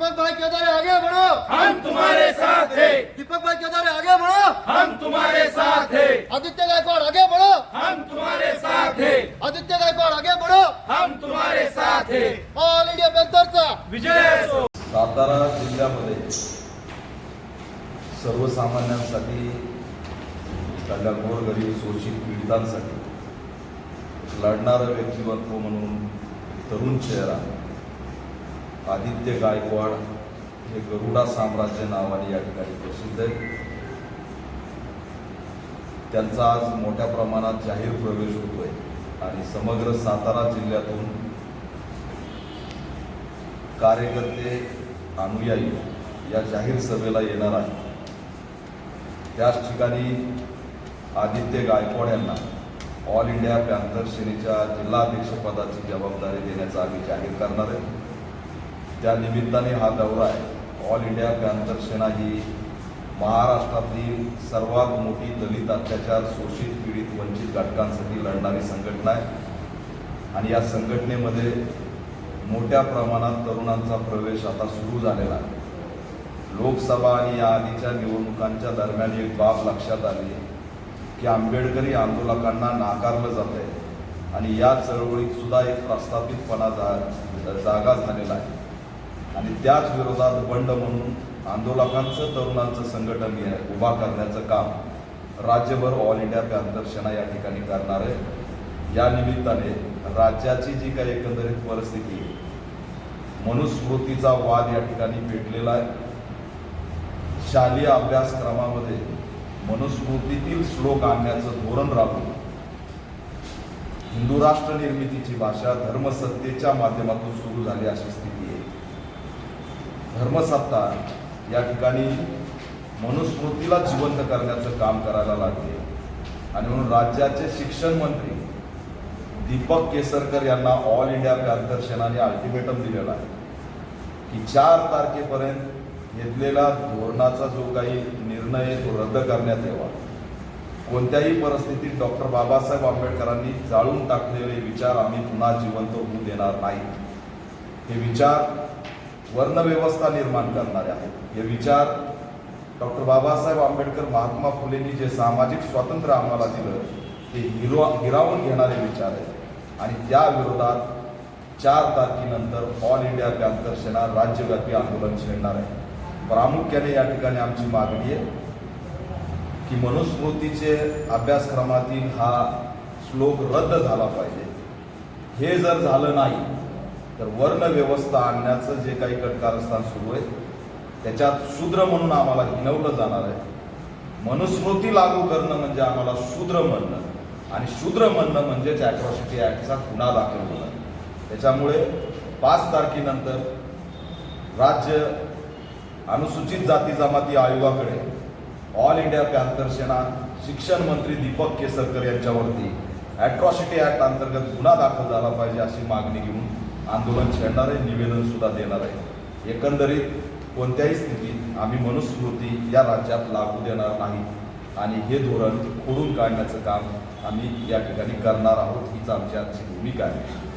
दीपक भाई केदारे आगे बढ़ो। हम तुम्हारे साथ हैं। दीपक भाई केदारे आगे बढ़ो। हम तुम्हारे साथ हैं। आदित्य गायकवाड़ आगे बढ़ो। हम तुम्हारे साथ हैं। आदित्य गायकवाड़ आगे बढ़ो। हम तुम्हारे साथ हैं। ऑल इंडिया पॅन्थरचा विजय असो। सातारा जिल्ह्यामध्ये सर्वसामान्यांसाठी त्याला गोरगरीब शोषित पीडितांसाठी लढणारं व्यक्तिमत्व म्हणून तरुण चेहरा आदित्य गायकवाड हे गरुडा साम्राज्य नावाने या ठिकाणी प्रसिद्ध आहे त्यांचा आज मोठ्या प्रमाणात जाहीर प्रवेश होतोय. आणि समग्र सातारा जिल्ह्यातून कार्यकर्ते अनुयायी या जाहीर सभेला येणार आहेत. त्याच ठिकाणी आदित्य गायकवाड यांना ऑल इंडिया पॅन्थर सेनेच्या जिल्हाध्यक्षपदाची जबाबदारी देण्याचा आम्ही जाहीर करणार आहे. त्या निमित्ताने हा दौरा आहे. ऑल इंडिया पॅन्थर सेना ही महाराष्ट्रातली सर्वात मोठी दलित अत्याचार शोषित पीडित वंचित घटकांसाठी लढणारी संघटना आहे. आणि या संघटनेमध्ये मोठ्या प्रमाणात तरुणांचा प्रवेश आता सुरू झालेला आहे. लोकसभा आणि या आधीच्या निवडणुकांच्या दरम्यान एक बाब लक्षात आली की आंबेडकरी आंदोलकांना नाकारलं जात आहे. आणि या चळवळीत सुद्धा एक प्रस्थापितपणा जा जागा झालेला आहे. आणि त्याच विरोधात बंड म्हणून आंदोलकांचं तरुणांचं संघटन उभा करण्याचं काम राज्यभर ऑल इंडिया प्रांतर्शना या ठिकाणी करणार आहे. या निमित्ताने राज्याची जी काही एकंदरीत परिस्थिती आहे मनुस्मृतीचा वाद या ठिकाणी पेटलेला आहे. शालेय अभ्यासक्रमामध्ये मनुस्मृतीतील श्लोक आणण्याचं धोरण राबून हिंदू राष्ट्र निर्मितीची भाषा धर्मसत्तेच्या माध्यमातून सुरू झाली अशी स्थिती. धर्मसत्ता या ठिकाणी मनुस्मृतीला जिवंत करण्याचं काम करायला लागले. आणि म्हणून राज्याचे शिक्षण मंत्री दीपक केसरकर यांना ऑल इंडिया पॅन्थर सेनाने अल्टिमेटम दिलेला आहे की चार तारखेपर्यंत घेतलेला धोरणाचा जो काही निर्णय आहे तो रद्द करण्यात यावा. कोणत्याही परिस्थितीत डॉक्टर बाबासाहेब आंबेडकरांनी जाळून टाकलेले विचार आम्ही पुन्हा जिवंत होऊ देणार नाही. हे विचार वर्णव्यवस्था निर्माण करणारे आहेत. हे विचार डॉक्टर बाबासाहेब आंबेडकर महात्मा फुलेंनी जे सामाजिक स्वातंत्र्य आम्हाला दिलं ते हिरो हिरावून घेणारे विचार आहेत. आणि त्या विरोधात चार तारखेनंतर ऑल इंडिया पॅन्थर सेना राज्यव्यापी आंदोलन छेडणार आहे. प्रामुख्याने या ठिकाणी आमची मागणी आहे की मनुस्मृतीचे अभ्यासक्रमातील हा श्लोक रद्द झाला पाहिजे. हे जर झालं नाही तर वर्ण व्यवस्था आणण्याचं जे काही कटकारस्थान सुरू आहे त्याच्यात शूद्र म्हणून आम्हाला हिनवलं जाणार आहे मनुस्मृती लागू करणं म्हणजे आम्हाला शूद्र म्हणणं. आणि शूद्र म्हणणं म्हणजेच ॲट्रॉसिटी ॲक्टचा गुन्हा दाखल होणं. त्याच्यामुळे पाच तारखेनंतर राज्य अनुसूचित जाती जमाती आयोगाकडे ऑल इंडिया पॅन्थर सेना शिक्षण मंत्री दीपक केसरकर यांच्यावरती ॲट्रॉसिटी ॲक्ट अंतर्गत गुन्हा दाखल झाला पाहिजे अशी मागणी घेऊन आंदोलन छेडणार आहे निवेदन सुद्धा देणार आहे. एकंदरीत कोणत्याही स्थितीत आम्ही मनुस्मृती या राज्यात लागू देणार नाही. आणि हे धोरण खोडून काढण्याचं काम आम्ही या ठिकाणी करणार आहोत हीच आमची आजची भूमिका आहे.